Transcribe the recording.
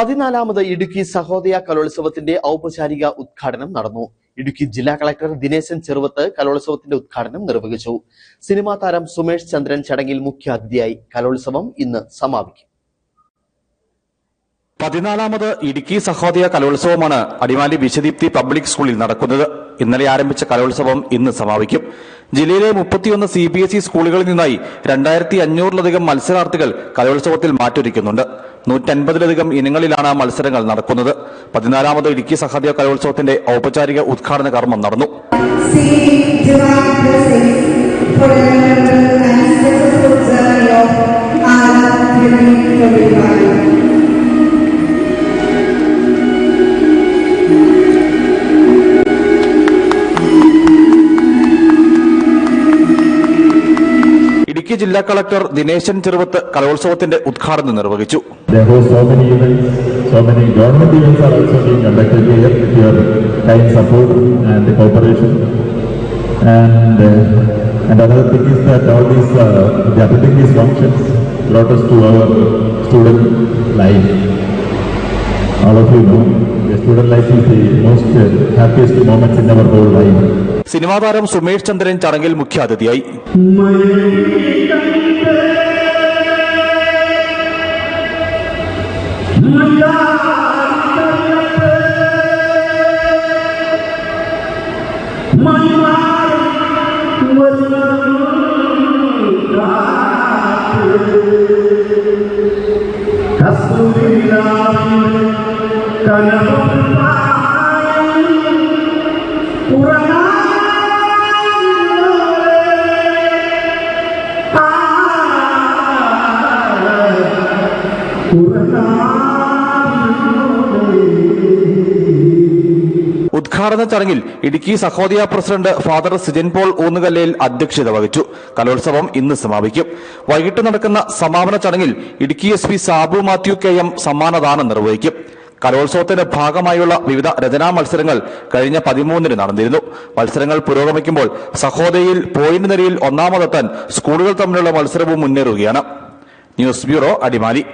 പതിനാലാമത് ഇടുക്കി സഹോദയ കലോത്സവത്തിന്റെ ഔപചാരിക ഉദ്ഘാടനം നടന്നു. ഇടുക്കി ജില്ലാ കളക്ടർ ദിനേശൻ ചെറുവത്ത് കലോത്സവത്തിന്റെ ഉദ്ഘാടനം നിർവഹിച്ചു. സിനിമാ താരം സുമേഷ് ചന്ദ്രൻ ചടങ്ങിൽ മുഖ്യാതിഥിയായി കലോത്സവം ഇന്ന് സമാപിക്കും. പതിനാലാമത് ഇടുക്കി സഹോദയ കലോത്സവമാണ് അടിമാലി വിശദീപ്തി പബ്ലിക് സ്കൂളിൽ നടക്കുന്നത്. ഇന്നലെ ആരംഭിച്ച കലോത്സവം ഇന്ന് സമാപിക്കും. ജില്ലയിലെ മുപ്പത്തിയൊന്ന് സി ബി എസ് ഇ സ്കൂളുകളിൽ നിന്നായി രണ്ടായിരത്തി അഞ്ഞൂറിലധികം മത്സരാർത്ഥികൾ കലോത്സവത്തിൽ മാറ്റൊരുക്കുന്നുണ്ട്. നൂറ്റൻപതിലധികം ഇനങ്ങളിലാണ് മത്സരങ്ങൾ നടക്കുന്നത്. പതിനാലാമത് ഇടുക്കി സഹദേവ കലോത്സവത്തിന്റെ ഔപചാരിക ഉദ്ഘാടന കർമ്മം നടന്നു. ഇടുക്കി ജില്ലാ കളക്ടർ ദിനേശൻ ചെറുവത്ത് കലോത്സവത്തിന്റെ ഉദ്ഘാടനം നിർവഹിച്ചു. Most uh, happiest moments in our whole life. Cinema താരം സുമേഷ് ചന്ദ്രൻ ചടങ്ങിൽ മുഖ്യാതിഥിയായി ഉദ്ഘാടന ചടങ്ങിൽ Idukki Sahodaya president father Sijan Paul ഊന്നുകല്ലയിൽ അധ്യക്ഷത വഹിച്ചു. കലോത്സവം ഇന്ന് സമാപിക്കും. വൈകിട്ട് നടക്കുന്ന സമാപന ചടങ്ങിൽ Idukki S P Sabu Mathew K M സമ്മാനദാനം നിർവഹിക്കും. കലോത്സവത്തിന്റെ ഭാഗമായുള്ള വിവിധ രചനാ മത്സരങ്ങൾ കഴിഞ്ഞ പതിമൂന്നിന് നടന്നിരുന്നു. മത്സരങ്ങൾ പുരോഗമിക്കുമ്പോൾ സഹോദയിൽ പോയിന്റ് നിരയിൽ ഒന്നാമതെത്താൻ സ്കൂളുകൾ തമ്മിലുള്ള മത്സരവും മുന്നേറുകയാണ്. News bureau Adimali.